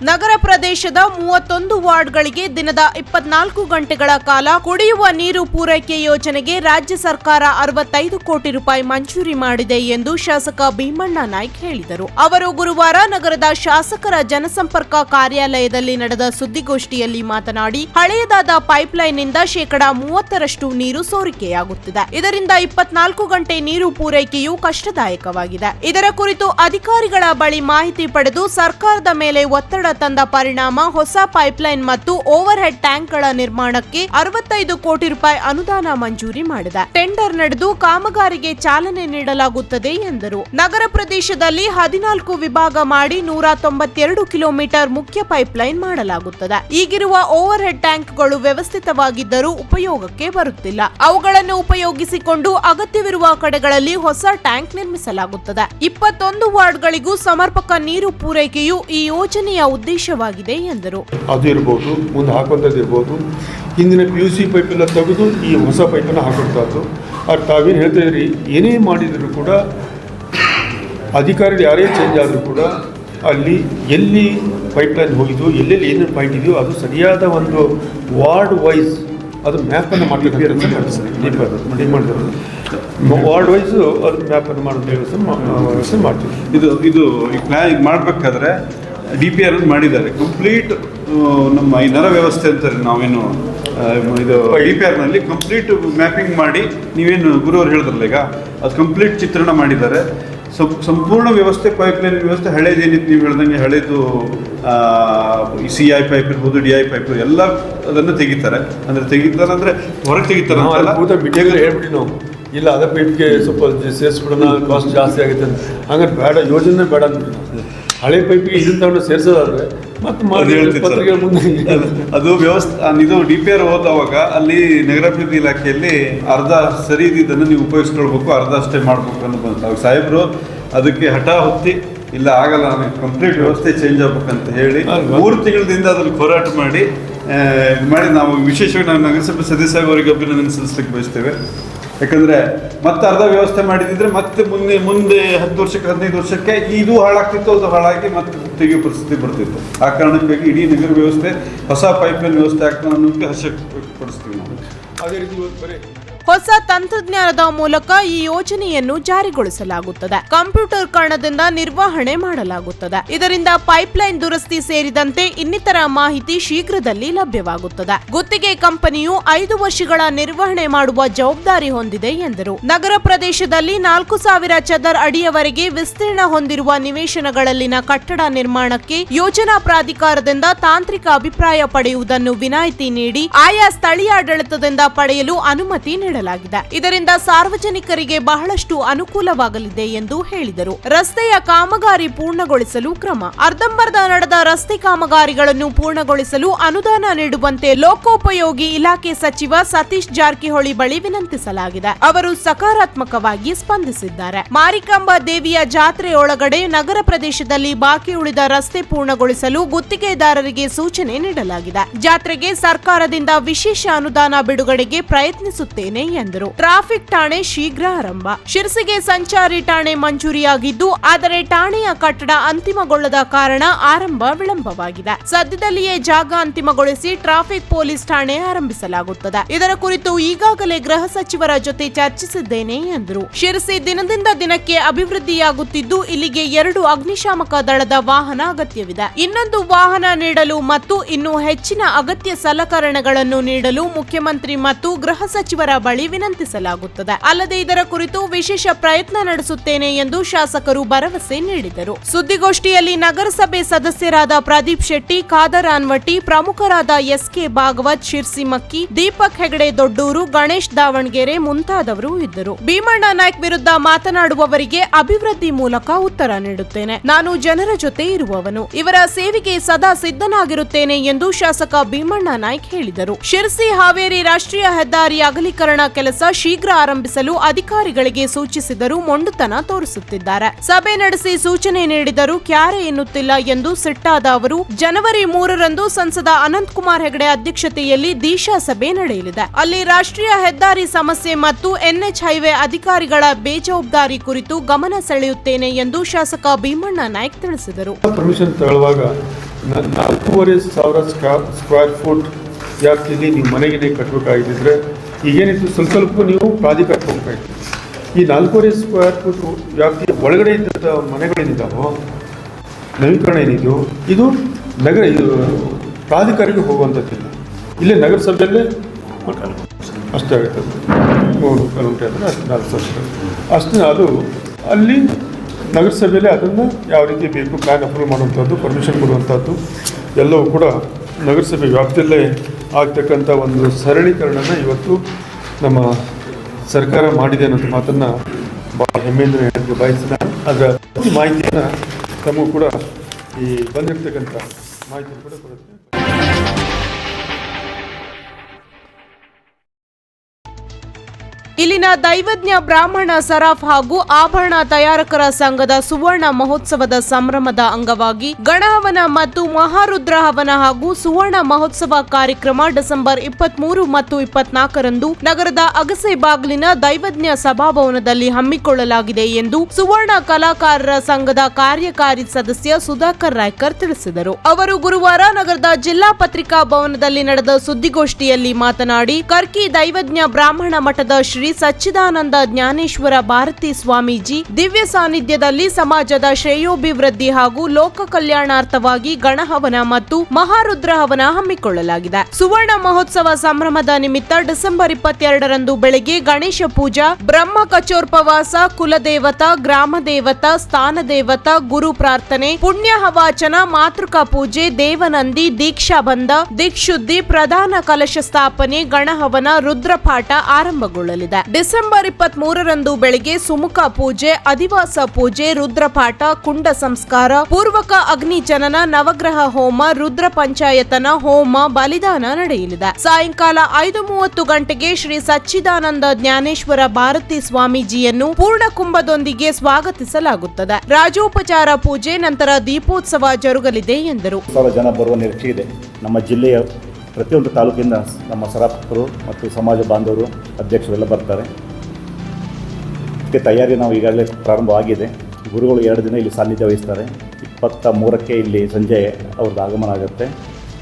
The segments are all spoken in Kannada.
ಪ್ರದೇಶದ ಮೂವತ್ತೊಂದು ವಾರ್ಡ್ಗಳಿಗೆ ದಿನದ ಇಪ್ಪತ್ನಾಲ್ಕು ಗಂಟೆಗಳ ಕಾಲ ಕುಡಿಯುವ ನೀರು ಪೂರೈಕೆ ಯೋಜನೆಗೆ ರಾಜ್ಯ ಸರ್ಕಾರ ಅರವತ್ತೈದು ಕೋಟಿ ರೂಪಾಯಿ ಮಂಜೂರಿ ಮಾಡಿದೆ ಎಂದು ಶಾಸಕ ಭೀಮಣ್ಣ ನಾಯ್ಕ ಹೇಳಿದರು. ಅವರು ಗುರುವಾರ ನಗರದ ಶಾಸಕರ ಜನಸಂಪರ್ಕ ಕಾರ್ಯಾಲಯದಲ್ಲಿ ನಡೆದ ಸುದ್ದಿಗೋಷ್ಠಿಯಲ್ಲಿ ಮಾತನಾಡಿ, ಹಳೆಯದಾದ ಪೈಪ್ಲೈನ್ನಿಂದ ಶೇಕಡಾ ಮೂವತ್ತರಷ್ಟು ನೀರು ಸೋರಿಕೆಯಾಗುತ್ತಿದೆ. ಇದರಿಂದ ಇಪ್ಪತ್ನಾಲ್ಕು ಗಂಟೆ ನೀರು ಪೂರೈಕೆಯು ಕಷ್ಟದಾಯಕವಾಗಿದೆ. ಇದರ ಕುರಿತು ಅಧಿಕಾರಿಗಳ ಬಳಿ ಮಾಹಿತಿ ಪಡೆದು ಸರ್ಕಾರದ ಮೇಲೆ ಒತ್ತಡ ತಂದ ಪರಿಣಾಮ ಹೊಸ ಪೈಪ್ಲೈನ್ ಮತ್ತು ಓವರ್ ಹೆಡ್ ಟ್ಯಾಂಕ್ಗಳ ನಿರ್ಮಾಣಕ್ಕೆ ಅರವತ್ತೈದು ಕೋಟಿ ರೂಪಾಯಿ ಅನುದಾನ ಮಂಜೂರಿ ಮಾಡಿದೆ. ಟೆಂಡರ್ ನಡೆದು ಕಾಮಗಾರಿಗೆ ಚಾಲನೆ ನೀಡಲಾಗುತ್ತದೆ ಎಂದರು. ನಗರ ಪ್ರದೇಶದಲ್ಲಿ ಹದಿನಾಲ್ಕು ವಿಭಾಗ ಮಾಡಿ ನೂರ ತೊಂಬತ್ತೆರಡು ಕಿಲೋಮೀಟರ್ ಮುಖ್ಯ ಪೈಪ್ಲೈನ್ ಮಾಡಲಾಗುತ್ತದೆ. ಈಗಿರುವ ಓವರ್ ಹೆಡ್ ಟ್ಯಾಂಕ್ಗಳು ವ್ಯವಸ್ಥಿತವಾಗಿದ್ದರೂ ಉಪಯೋಗಕ್ಕೆ ಬರುತ್ತಿಲ್ಲ. ಅವುಗಳನ್ನು ಉಪಯೋಗಿಸಿಕೊಂಡು ಅಗತ್ಯವಿರುವ ಕಡೆಗಳಲ್ಲಿ ಹೊಸ ಟ್ಯಾಂಕ್ ನಿರ್ಮಿಸಲಾಗುತ್ತದೆ. ಇಪ್ಪತ್ತೊಂದು ವಾರ್ಡ್ಗಳಿಗೂ ಸಮರ್ಪಕ ನೀರು ಪೂರೈಕೆಯು ಈ ಯೋಜನೆಯ ಉದ್ದೇಶವಾಗಿದೆ ಎಂದರು. ಅದು ಇರ್ಬೋದು ಮುಂದೆ ಹಾಕುವಂಥದ್ದು ಇರ್ಬೋದು. ಹಿಂದಿನ ಪಿ ಯು ಸಿ ಪೈಪೆಲ್ಲ ತೆಗೆದು ಈ ಹೊಸ ಪೈಪನ್ನು ಹಾಕುವಂಥದ್ದು. ಅದು ತಾವೇನು ಹೇಳ್ತಾ ಇದ್ರಿ ಏನೇ ಮಾಡಿದರೂ ಕೂಡ ಅಧಿಕಾರಿಗಳು ಯಾರೇ ಚೇಂಜ್ ಆದರೂ ಕೂಡ ಅಲ್ಲಿ ಎಲ್ಲಿ ಪೈಪ್ಲೈನ್ ಹೋಗಿದ್ದು ಎಲ್ಲೆಲ್ಲಿ ಏನೇನು ಪಾಯಿಂಟ್ ಇದೆಯೋ ಅದು ಸರಿಯಾದ ಒಂದು ವಾರ್ಡ್ ವೈಸ್ ಅದು ಮ್ಯಾಪನ್ನು ಮಾಡಲಿಕ್ಕೆ ಮಾಡಿದ್ರು ವಾರ್ಡ್ ವೈಸು ಅದು ಮ್ಯಾಪನ್ನು ಮಾಡೋದು ವ್ಯವಸ್ಥೆ ಮಾಡ್ತೀವಿ. ಇದು ಇದು ಈ ಪ್ಲಾನ್ ಇದು ಮಾಡಬೇಕಾದ್ರೆ ಡಿ ಪಿ ಆರ್ ಮಾಡಿದ್ದಾರೆ. ಕಂಪ್ಲೀಟ್ ನಮ್ಮ ಈ ನರ ವ್ಯವಸ್ಥೆ ಅಂತಾರೆ ನಾವೇನು ಇದು ಡಿ ಪಿ ಆರ್ನಲ್ಲಿ ಕಂಪ್ಲೀಟ್ ಮ್ಯಾಪಿಂಗ್ ಮಾಡಿ ನೀವೇನು ಗುರುವರು ಹೇಳಿದ್ರಲ್ಲ ಈಗ ಅದು ಕಂಪ್ಲೀಟ್ ಚಿತ್ರಣ ಮಾಡಿದ್ದಾರೆ. ಸಂಪೂರ್ಣ ವ್ಯವಸ್ಥೆ ಪೈಪ್ಲೈನ್ ವ್ಯವಸ್ಥೆ ಹಳೇದೇನಿತ್ತು ನೀವು ಹೇಳ್ದಂಗೆ ಹಳೇದು ಸಿ ಐ ಪೈಪ್ ಇರ್ಬೋದು ಡಿ ಐ ಪೈಪ್ ಎಲ್ಲ ಅದನ್ನು ತೆಗಿತಾರೆ. ಅಂದರೆ ತೆಗಿತಾರೆ ಅಂದರೆ ಹೊರಗೆ ತೆಗಿತಾರೆ ಹೇಳ್ಬಿಟ್ಟು ನಾವು. ಇಲ್ಲ ಅದೇ ಪೈಪ್ಗೆ ಸ್ವಲ್ಪ ಸೇರಿಸ್ಬಿಡೋಣ ಕಾಸ್ಟ್ ಜಾಸ್ತಿ ಆಗುತ್ತೆ ಅಂತ. ಹಂಗಾರೆ ಬೇಡ ಯೋಜನೆ ಬೇಡ ನಾವು. ಹಳೆ ಪೈಪಿಗೆ ಇದನ್ನ ತಗೊಂಡು ಸೇರಿಸೋದಾದ್ರೆ ಮತ್ತೆ ಅದು ವ್ಯವಸ್ಥೆ ಇದು ಡಿ ಪಿ ಆರ್ ಹೋದವಾಗ ಅಲ್ಲಿ ನಗರಾಭಿವೃದ್ಧಿ ಇಲಾಖೆಯಲ್ಲಿ ಅರ್ಧ ಸರಿ ಇದ್ದಿದ್ದನ್ನು ನೀವು ಉಪಯೋಗಿಸ್ಕೊಳ್ಬೇಕು ಅರ್ಧ ಅಷ್ಟೇ ಮಾಡ್ಬೇಕು ಅನ್ನೋ ಬಂತು. ಅವಾಗ ಸಾಹೇಬರು ಅದಕ್ಕೆ ಹಠ ಹೊತ್ತಿ ಇಲ್ಲ ಆಗಲ್ಲ ನಮಗೆ ಕಂಪ್ಲೀಟ್ ವ್ಯವಸ್ಥೆ ಚೇಂಜ್ ಆಗ್ಬೇಕಂತ ಹೇಳಿ? ಮೂರು ತಿಂಗಳಿಂದ ಅದ್ರಲ್ಲಿ ಹೋರಾಟ ಮಾಡಿ ಇದ್ ಮಾಡಿ ನಾವು ವಿಶೇಷವಾಗಿ ನಾವು ನಗರಸಭೆ ಸದಸ್ಯ ಅವರಿಗೆ ಅಭಿನಂದನೆ ಸಲ್ಲಿಸ್ಲಿಕ್ಕೆ ಬಯಸ್ತೇವೆ. ಯಾಕಂದ್ರೆ ಮತ್ತೆ ಅರ್ಧ ವ್ಯವಸ್ಥೆ ಮಾಡಿದಿದ್ರೆ ಮತ್ತೆ ಮುಂದೆ ಮುಂದೆ ಹತ್ತು ವರ್ಷಕ್ಕೆ, ಹದಿನೈದು ವರ್ಷಕ್ಕೆ ಇದು ಹಾಳಾಗ್ತಿತ್ತು, ಅದು ಹಾಳಾಗಿ ಮತ್ತೆ ತೆಗೆಯೋ ಪರಿಸ್ಥಿತಿ ಬರ್ತಿತ್ತು. ಆ ಕಾರಣಕ್ಕಾಗಿ ಇಡೀ ನಗರ ವ್ಯವಸ್ಥೆ, ಹೊಸ ಪೈಪ್ಲೈನ್ ವ್ಯವಸ್ಥೆ ಆಗ್ತದೆ ಅನ್ನೋದಕ್ಕೆ ಹರ್ಷ ಪಡಿಸ್ತೀವಿ ನಾವು. ಅದೇ ರೀತಿ ಬರೀ ಹೊಸ ತಂತ್ರಜ್ಞಾನದ ಮೂಲಕ ಈ ಯೋಜನೆಯನ್ನು ಜಾರಿಗೊಳಿಸಲಾಗುತ್ತದೆ. ಕಂಪ್ಯೂಟರ್ ಕಾರಣದಿಂದ ನಿರ್ವಹಣೆ ಮಾಡಲಾಗುತ್ತದೆ. ಇದರಿಂದ ಪೈಪ್ಲೈನ್ ದುರಸ್ತಿ ಸೇರಿದಂತೆ ಇನ್ನಿತರ ಮಾಹಿತಿ ಶೀಘ್ರದಲ್ಲಿ ಲಭ್ಯವಾಗುತ್ತದೆ. ಗುತ್ತಿಗೆ ಕಂಪನಿಯು ಐದು ವರ್ಷಗಳ ನಿರ್ವಹಣೆ ಮಾಡುವ ಜವಾಬ್ದಾರಿ ಹೊಂದಿದೆ ಎಂದರು. ನಗರ ಪ್ರದೇಶದಲ್ಲಿ ನಾಲ್ಕು ಸಾವಿರ ಚದರ್ ಅಡಿಯವರೆಗೆ ವಿಸ್ತೀರ್ಣ ಹೊಂದಿರುವ ನಿವೇಶನಗಳಲ್ಲಿನ ಕಟ್ಟಡ ನಿರ್ಮಾಣಕ್ಕೆ ಯೋಜನಾ ಪ್ರಾಧಿಕಾರದಿಂದ ತಾಂತ್ರಿಕ ಅಭಿಪ್ರಾಯ ಪಡೆಯುವುದನ್ನು ವಿನಾಯಿತಿ ನೀಡಿ, ಆಯಾ ಸ್ಥಳೀಯಾಡಳಿತದಿಂದ ಪಡೆಯಲು ಅನುಮತಿ ನೀಡಲಾಗಿದೆ ಇದರಿಂದ ಸಾರ್ವಜನಿಕರಿಗೆ ಬಹಳಷ್ಟು ಅನುಕೂಲವಾಗಲಿದೆ ಎಂದು ಹೇಳಿದರು. ರಸ್ತೆಯ ಕಾಮಗಾರಿ ಪೂರ್ಣಗೊಳಿಸಲು ಕ್ರಮ. ಅರ್ಧಂಬರ್ಧ ನಡೆದ ರಸ್ತೆ ಕಾಮಗಾರಿಗಳನ್ನು ಪೂರ್ಣಗೊಳಿಸಲು ಅನುದಾನ ನೀಡುವಂತೆ ಲೋಕೋಪಯೋಗಿ ಇಲಾಖೆ ಸಚಿವ ಸತೀಶ್ ಜಾರಕಿಹೊಳಿ ಬಳಿ ವಿನಂತಿಸಲಾಗಿದೆ. ಅವರು ಸಕಾರಾತ್ಮಕವಾಗಿ ಸ್ಪಂದಿಸಿದ್ದಾರೆ. ಮಾರಿಕಾಂಬಾ ದೇವಿಯ ಜಾತ್ರೆಯೊಳಗಡೆ ನಗರ ಪ್ರದೇಶದಲ್ಲಿ ಬಾಕಿ ಉಳಿದ ರಸ್ತೆ ಪೂರ್ಣಗೊಳಿಸಲು ಗುತ್ತಿಗೆದಾರರಿಗೆ ಸೂಚನೆ ನೀಡಲಾಗಿದೆ. ಜಾತ್ರೆಗೆ ಸರ್ಕಾರದಿಂದ ವಿಶೇಷ ಅನುದಾನ ಬಿಡುಗಡೆಗೆ ಪ್ರಯತ್ನಿಸುತ್ತೇನೆ ಎಂದರು. ಟ್ರಾಫಿಕ್ ಠಾಣೆ ಶೀಘ್ರ ಆರಂಭ. ಶಿರಸಿಗೆ ಸಂಚಾರಿ ಠಾಣೆ ಮಂಜೂರಿಯಾಗಿದ್ದು, ಆದರೆ ಠಾಣೆಯ ಕಟ್ಟಡ ಅಂತಿಮಗೊಳ್ಳದ ಕಾರಣ ಆರಂಭ ವಿಳಂಬವಾಗಿದೆ. ಸದ್ಯದಲ್ಲಿಯೇ ಜಾಗ ಅಂತಿಮಗೊಳಿಸಿ ಟ್ರಾಫಿಕ್ ಪೊಲೀಸ್ ಠಾಣೆ ಆರಂಭಿಸಲಾಗುತ್ತದೆ. ಇದರ ಕುರಿತು ಈಗಾಗಲೇ ಗೃಹ ಸಚಿವರ ಜೊತೆ ಚರ್ಚಿಸಿದ್ದೇನೆ ಎಂದರು. ಶಿರಸಿ ದಿನದಿಂದ ದಿನಕ್ಕೆ ಅಭಿವೃದ್ಧಿಯಾಗುತ್ತಿದ್ದು, ಇಲ್ಲಿಗೆ ಎರಡು ಅಗ್ನಿಶಾಮಕ ದಳದ ವಾಹನ ಅಗತ್ಯವಿದೆ. ಇನ್ನೊಂದು ವಾಹನ ನೀಡಲು ಮತ್ತು ಇನ್ನೂ ಹೆಚ್ಚಿನ ಅಗತ್ಯ ಸಲಕರಣೆಗಳನ್ನು ನೀಡಲು ಮುಖ್ಯಮಂತ್ರಿ ಮತ್ತು ಗೃಹ ಸಚಿವರ ಬಳಿ ವಿನಂತಿಸಲಾಗುತ್ತದೆ. ಅಲ್ಲದೆ ಇದರ ಕುರಿತು ವಿಶೇಷ ಪ್ರಯತ್ನ ನಡೆಸುತ್ತೇನೆ ಎಂದು ಶಾಸಕರು ಭರವಸೆ ನೀಡಿದರು. ಸುದ್ದಿಗೋಷ್ಠಿಯಲ್ಲಿ ನಗರಸಭೆ ಸದಸ್ಯರಾದ ಪ್ರದೀಪ್ ಶೆಟ್ಟಿ, ಖಾದರ್ ಅನ್ವಟ್ಟಿ ಪ್ರಮುಖರಾದ ಎಸ್ಕೆ ಭಾಗವತ್ ಶಿರ್ಸಿ ಮಕ್ಕಿ ದೀಪಕ್ ಹೆಗಡೆ ದೊಡ್ಡೂರು, ಗಣೇಶ್ ದಾವಣಗೆರೆ ಮುಂತಾದವರು ಇದ್ದರು. ಭೀಮಣ್ಣ ನಾಯ್ಕ್ ವಿರುದ್ಧ ಮಾತನಾಡುವವರಿಗೆ ಅಭಿವೃದ್ಧಿ ಮೂಲಕ ಉತ್ತರ ನೀಡುತ್ತೇನೆ. ನಾನು ಜನರ ಜೊತೆ ಇರುವವನು. ಇವರ ಸೇವೆಗೆ ಸದಾ ಸಿದ್ಧನಾಗಿರುತ್ತೇನೆ ಎಂದು ಶಾಸಕ ಭೀಮಣ್ಣ ನಾಯ್ಕ್ ಹೇಳಿದರು. ಶಿರ್ಸಿ ಹಾವೇರಿ ರಾಷ್ಟ್ರೀಯ ಹೆದ್ದಾರಿ ಅಗಲೀಕರಣ ಕೆಲಸ ಶೀಘ್ರ ಆರಂಭಿಸಲು ಅಧಿಕಾರಿಗಳಿಗೆ ಸೂಚಿಸಿದರೂ ಮೊಂಡುತನ ತೋರಿಸುತ್ತಿದ್ದಾರೆ. ಸಭೆ ನಡೆಸಿ ಸೂಚನೆ ನೀಡಿದರೂ ಕ್ಯಾರೆ ಎನ್ನುತ್ತಿಲ್ಲ ಎಂದು ಸಿಟ್ಟಾದ ಅವರು, ಜನವರಿ ಮೂರರಂದು ಸಂಸದ ಅನಂತಕುಮಾರ್ ಹೆಗಡೆ ಅಧ್ಯಕ್ಷತೆಯಲ್ಲಿ ದೀಶಾ ಸಭೆ ನಡೆಯಲಿದೆ. ಅಲ್ಲಿ ರಾಷ್ಟ್ರೀಯ ಹೆದ್ದಾರಿ ಸಮಸ್ಯೆ ಮತ್ತು ಎನ್ಎಚ್ ಹೈವೇ ಅಧಿಕಾರಿಗಳ ಬೇಜವಾಬ್ದಾರಿ ಕುರಿತು ಗಮನ ಸೆಳೆಯುತ್ತೇನೆ ಎಂದು ಶಾಸಕ ಭೀಮಣ್ಣ ನಾಯ್ಕ್ ತಿಳಿಸಿದರು. ನಾಲ್ಕೂವರೆ ಸಾವಿರ ಸ್ಕ್ವಾ- ಸ್ಕ್ವೇರ್ ಫುಟ್ ವ್ಯಾಪ್ತಿಯಲ್ಲಿ ನೀವು ಮನೆಗೆ ಕಟ್ಟಬೇಕಾಗಿದ್ದರೆ ಈಗೇನಿತ್ತು, ಸ್ವಲ್ಪ ಸ್ವಲ್ಪ ನೀವು ಪ್ರಾಧಿಕಾರಕ್ಕೆ ಹೋಗ್ಬೇಕಾಯ್ತು ಈ ನಾಲ್ಕೂವರೆ ಸ್ಕ್ವೇರ್ ಫುಟ್ ವ್ಯಾಪ್ತಿಯ ಒಳಗಡೆ ಇದ್ದ ಮನೆಗಳೇನಿದ್ದಾವೋ ನವೀಕರಣ ಏನಿದೆಯೋ, ಇದು ನಗರ, ಇದು ಪ್ರಾಧಿಕಾರಕ್ಕೆ ಹೋಗುವಂಥದ್ದಿಲ್ಲ ಇಲ್ಲೇ ನಗರಸಭೆಯಲ್ಲೇ ಅಷ್ಟೇ ಮೂರು ಕಿಲೋಮೀಟರ್ ಅಂದರೆ ಅಷ್ಟು, ನಾಲ್ಕು ಸಾವಿರ ಅಷ್ಟೇ ಅದು, ಅಲ್ಲಿ ನಗರಸಭೆಯಲ್ಲಿ ಅದನ್ನು ಯಾವ ರೀತಿ ಬೇಕು ಪ್ಲ್ಯಾನ್ ಅಪ್ರೂವ್ ಮಾಡುವಂಥದ್ದು ಪರ್ಮಿಷನ್ ಕೊಡುವಂಥದ್ದು ಎಲ್ಲವೂ ಕೂಡ ನಗರಸಭೆ ವ್ಯಾಪ್ತಿಯಲ್ಲೇ ಆಗ್ತಕ್ಕಂಥ ಒಂದು ಸರಳೀಕರಣನ ಇವತ್ತು ನಮ್ಮ ಸರ್ಕಾರ ಮಾಡಿದೆ ಅನ್ನೋದು ಮಾತನ್ನು ಭಾಳ ಹೆಮ್ಮೆಯಿಂದ ಹೇಳಕ್ಕೆ ಬಯಸಿದ ಅದರ ಮಾಹಿತಿಯನ್ನು ತಮಗೂ ಕೂಡ ಈ ಬಂದಿರತಕ್ಕಂಥ ಮಾಹಿತಿ ಕೂಡ ಕೊಡುತ್ತೆ ಇಲ್ಲಿನ ದೈವಜ್ಞ ಬ್ರಾಹ್ಮಣ ಸರಾಫ್ ಹಾಗೂ ಆಭರಣ ತಯಾರಕರ ಸಂಘದ ಸುವರ್ಣ ಮಹೋತ್ಸವದ ಸಂಭ್ರಮದ ಅಂಗವಾಗಿ ಗಣಹವನ ಮತ್ತು ಮಹಾರುದ್ರ ಹವನ ಹಾಗೂ ಸುವರ್ಣ ಮಹೋತ್ಸವ ಕಾರ್ಯಕ್ರಮ ಡಿಸೆಂಬರ್ ಇಪ್ಪತ್ಮೂರು ಮತ್ತು ಇಪ್ಪತ್ನಾಲ್ಕರಂದು ನಗರದ ಅಗಸೆ ಬಾಗಿಲಿನ ದೈವಜ್ಞ ಸಭಾಭವನದಲ್ಲಿ ಹಮ್ಮಿಕೊಳ್ಳಲಾಗಿದೆ ಎಂದು ಸುವರ್ಣ ಕಲಾಕಾರರ ಸಂಘದ ಕಾರ್ಯಕಾರಿ ಸದಸ್ಯ ಸುಧಾಕರ್ ರಾಯ್ಕರ್ ತಿಳಿಸಿದರು. ಅವರು ಗುರುವಾರ ನಗರದ ಜಿಲ್ಲಾ ಪತ್ರಿಕಾ ಭವನದಲ್ಲಿ ನಡೆದ ಸುದ್ದಿಗೋಷ್ಠಿಯಲ್ಲಿ ಮಾತನಾಡಿ, ಕರ್ಕಿ ದೈವಜ್ಞ ಬ್ರಾಹ್ಮಣ ಮಠದ ಶ್ರೀ ಸಚ್ಚಿದಾನಂದ ಜ್ಞಾನೇಶ್ವರ ಭಾರತಿ ಸ್ವಾಮೀಜಿ, ದಿವ್ಯ ಸಾನ್ನಿಧ್ಯದಲ್ಲಿ ಸಮಾಜದ ಶ್ರೇಯೋಭಿವೃದ್ಧಿ ಹಾಗೂ ಲೋಕ ಕಲ್ಯಾಣಾರ್ಥವಾಗಿ ಗಣಹವನ ಮತ್ತು ಮಹಾರುದ್ರ ಹವನ ಹಮ್ಮಿಕೊಳ್ಳಲಾಗಿದೆ. ಸುವರ್ಣ ಮಹೋತ್ಸವ ಸಂಭ್ರಮದ ನಿಮಿತ್ತ ಡಿಸೆಂಬರ್ ಇಪ್ಪತ್ತೆರಡರಂದು ಬೆಳಗ್ಗೆ ಗಣೇಶ ಪೂಜಾ, ಬ್ರಹ್ಮ ಕಚೋರ್ಪವಾಸ, ಕುಲದೇವತ, ಗ್ರಾಮ ದೇವತ, ಸ್ಥಾನ ದೇವತ, ಗುರು ಪ್ರಾರ್ಥನೆ, ಪುಣ್ಯ ಹವಾಚನ, ಮಾತೃಕಾ ಪೂಜೆ, ದೇವನಂದಿ, ದೀಕ್ಷಾ ಬಂಧ ದಿಕ್ಷುದ್ಧಿ ಪ್ರಧಾನ ಕಲಶ ಸ್ಥಾಪನೆ, ಗಣಹವನ, ರುದ್ರಪಾಠ ಆರಂಭಗೊಳ್ಳಲಿದೆ. ಡಿಸೆಂಬರ್ ಇಪ್ಪತ್ತ್ ಮೂರರಂದು ಬೆಳಗ್ಗೆ ಸುಮುಖ ಪೂಜೆ, ಅಧಿವಾಸ ಪೂಜೆ, ರುದ್ರಪಾಠ, ಕುಂಡ ಸಂಸ್ಕಾರ, ಪೂರ್ವಕ ಅಗ್ನಿ ಜನನ, ನವಗ್ರಹ ಹೋಮ, ರುದ್ರ ಪಂಚಾಯತನ ಹೋಮ, ಬಲಿದಾನ ನಡೆಯಲಿದೆ. ಸಾಯಂಕಾಲ ಐದು ಮೂವತ್ತು ಗಂಟೆಗೆ ಶ್ರೀ ಸಚ್ಚಿದಾನಂದ ಜ್ಞಾನೇಶ್ವರ ಭಾರತಿ ಸ್ವಾಮೀಜಿಯನ್ನು ಪೂರ್ಣ ಕುಂಭದೊಂದಿಗೆ ಸ್ವಾಗತಿಸಲಾಗುತ್ತದೆ. ರಾಜೋಪಚಾರ ಪೂಜೆ, ನಂತರ ದೀಪೋತ್ಸವ ಜರುಗಲಿದೆ ಎಂದರು. ಜನ ಬರುವ ನಿರೀಕ್ಷೆ ಇದೆ. ನಮ್ಮ ಜಿಲ್ಲೆಯ ಪ್ರತಿಯೊಂದು ತಾಲೂಕಿಂದ ನಮ್ಮ ಸರಾಪಕರು ಮತ್ತು ಸಮಾಜ ಬಾಂಧವರು, ಅಧ್ಯಕ್ಷರೆಲ್ಲ ಬರ್ತಾರೆ. ಇದಕ್ಕೆ ತಯಾರಿ ನಾವು ಈಗಾಗಲೇ ಪ್ರಾರಂಭವಾಗಿದೆ ಗುರುಗಳು ಎರಡು ದಿನ ಇಲ್ಲಿ ಸಾನ್ನಿಧ್ಯ ವಹಿಸ್ತಾರೆ. ಇಪ್ಪತ್ತ ಮೂರಕ್ಕೆ ಇಲ್ಲಿ ಸಂಜೆ ಅವ್ರದ್ದು ಆಗಮನ ಆಗುತ್ತೆ.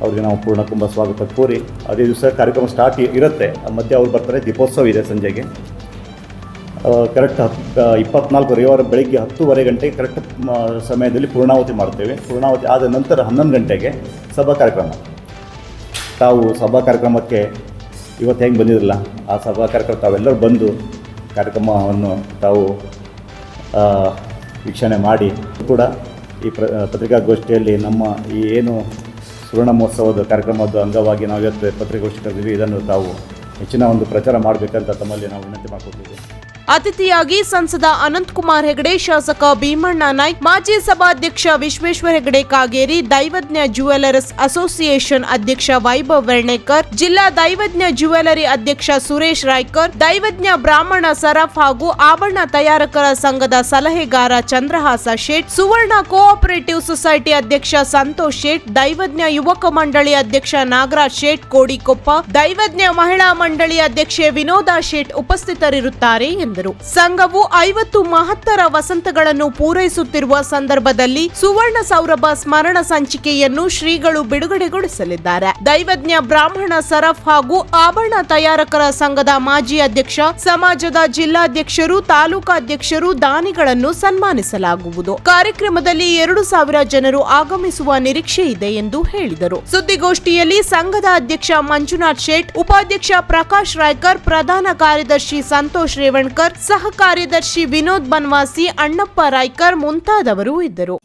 ಅವರಿಗೆ ನಾವು ಪೂರ್ಣ ಕುಂಭ ಸ್ವಾಗತ ಕೋರಿ ಅದೇ ದಿವಸ ಕಾರ್ಯಕ್ರಮ ಸ್ಟಾರ್ಟ್ ಇರುತ್ತೆ. ಮಧ್ಯೆ ಅವ್ರು ಬರ್ತಾರೆ. ದೀಪೋತ್ಸವ ಇದೆ ಸಂಜೆಗೆ. ಕರೆಕ್ಟ್ ಹತ್ತು ಇಪ್ಪತ್ನಾಲ್ಕು ರವಿವಾರ ಬೆಳಗ್ಗೆ ಹತ್ತೂವರೆ ಗಂಟೆಗೆ ಕರೆಕ್ಟ್ ಸಮಯದಲ್ಲಿ ಪೂರ್ಣಾವತಿ ಮಾಡ್ತೇವೆ. ಪೂರ್ಣಾವತಿ ಆದ ನಂತರ ಹನ್ನೊಂದು ಗಂಟೆಗೆ ಸಭಾ ಕಾರ್ಯಕ್ರಮ. ತಾವು ಸಭಾ ಕಾರ್ಯಕ್ರಮಕ್ಕೆ ಇವತ್ತು ಹೆಂಗೆ ಬಂದಿರಲ್ಲ ಆ ಸಭಾ ಕಾರ್ಯಕ್ರಮ ತಾವೆಲ್ಲರೂ ಬಂದು ಕಾರ್ಯಕ್ರಮವನ್ನು ತಾವು ವೀಕ್ಷಣೆ ಮಾಡಿ. ಕೂಡ ಈ ಪ್ರ, ಪತ್ರಿಕಾಗೋಷ್ಠಿಯಲ್ಲಿ ನಮ್ಮ ಈ ಏನು ಸುವರ್ಣ ಮಹೋತ್ಸವದ ಕಾರ್ಯಕ್ರಮದ ಅಂಗವಾಗಿ ನಾವು ಇವತ್ತು ಪತ್ರಿಕಾಗೋಷ್ಠಿ ಕರೆದಿವಿ ಇದನ್ನು ತಾವು ಹೆಚ್ಚಿನ ಒಂದು ಪ್ರಚಾರ ಮಾಡಬೇಕಂತ ತಮ್ಮಲ್ಲಿ ನಾವು ವಿನಂತಿ ಮಾಡ್ಕೊತೀವಿ ಅತಿಥಿಯಾಗಿ ಸಂಸದ ಅನಂತಕುಮಾರ್ ಹೆಗಡೆ, ಶಾಸಕ ಭೀಮಣ್ಣ ನಾಯ್ಕ್, ಮಾಜಿ ಸಭಾಧ್ಯಕ್ಷ ವಿಶ್ವೇಶ್ವರ ಹೆಗಡೆ ಕಾಗೇರಿ, ದೈವಜ್ಞ ಜ್ಯುವೆಲರ್ಸ್ ಅಸೋಸಿಯೇಷನ್ ಅಧ್ಯಕ್ಷ ವೈಭವ್ ವರ್ಣೇಕರ್, ಜಿಲ್ಲಾ ದೈವಜ್ಞ ಜ್ಯುವೆಲರಿ ಅಧ್ಯಕ್ಷ ಸುರೇಶ್ ರಾಯ್ಕರ್, ದೈವಜ್ಞ ಬ್ರಾಹ್ಮಣ ಸರಫ್ ಹಾಗೂ ಆಭರಣ ತಯಾರಕರ ಸಂಘದ ಸಲಹೆಗಾರ ಚಂದ್ರಹಾಸ ಶೇಟ್, ಸುವರ್ಣ ಕೋಆಪರೇಟಿವ್ ಸೊಸೈಟಿ ಅಧ್ಯಕ್ಷ ಸಂತೋಷ್ ಶೇಟ್, ದೈವಜ್ಞ ಯುವಕ ಮಂಡಳಿ ಅಧ್ಯಕ್ಷ ನಾಗರಾಜ್ ಶೇಟ್, ಕೋಡಿಕೊಪ್ಪ, ದೈವಜ್ಞ ಮಹಿಳಾ ಮಂಡಳಿ ಅಧ್ಯಕ್ಷೆ ವಿನೋದಾ ಶೇಟ್ ಉಪಸ್ಥಿತರಿರುತ್ತಾರೆ ಎಂದರು. ಸಂಘವು ಐವತ್ತು ಮಹತ್ತರ ವಸಂತಗಳನ್ನು ಪೂರೈಸುತ್ತಿರುವ ಸಂದರ್ಭದಲ್ಲಿ ಸುವರ್ಣ ಸೌರಭ ಸ್ಮರಣ ಸಂಚಿಕೆಯನ್ನು ಶ್ರೀಗಳು ಬಿಡುಗಡೆಗೊಳಿಸಲಿದ್ದಾರೆ. ದೈವಜ್ಞ ಬ್ರಾಹ್ಮಣ ಸರಫ್ ಹಾಗೂ ಆಭರಣ ತಯಾರಕರ ಸಂಘದ ಮಾಜಿ ಅಧ್ಯಕ್ಷ, ಸಮಾಜದ ಜಿಲ್ಲಾಧ್ಯಕ್ಷರು, ತಾಲೂಕಾಧ್ಯಕ್ಷರು ದಾನಿಗಳನ್ನು ಸನ್ಮಾನಿಸಲಾಗುವುದು. ಕಾರ್ಯಕ್ರಮದಲ್ಲಿ ಎರಡು ಸಾವಿರ ಜನರು ಆಗಮಿಸುವ ನಿರೀಕ್ಷೆ ಇದೆ ಎಂದು ಹೇಳಿದರು. ಸುದ್ದಿಗೋಷ್ಠಿಯಲ್ಲಿ ಸಂಘದ ಅಧ್ಯಕ್ಷ ಮಂಜುನಾಥ್ ಶೇಟ್, ಉಪಾಧ್ಯಕ್ಷ ಪ್ರಕಾಶ್ ರಾಯ್ಕರ್, ಪ್ರಧಾನ ಕಾರ್ಯದರ್ಶಿ ಸಂತೋಷ್ ರೇವಣ್ಕರ್ ಸಹ ಕಾರ್ಯದರ್ಶಿ ವಿನೋದ್ ಬನ್ವಾಸಿ ಅಣ್ಣಪ್ಪ ರಾಯ್ಕರ್ ಮುಂತಾದವರು ಇದ್ದರು.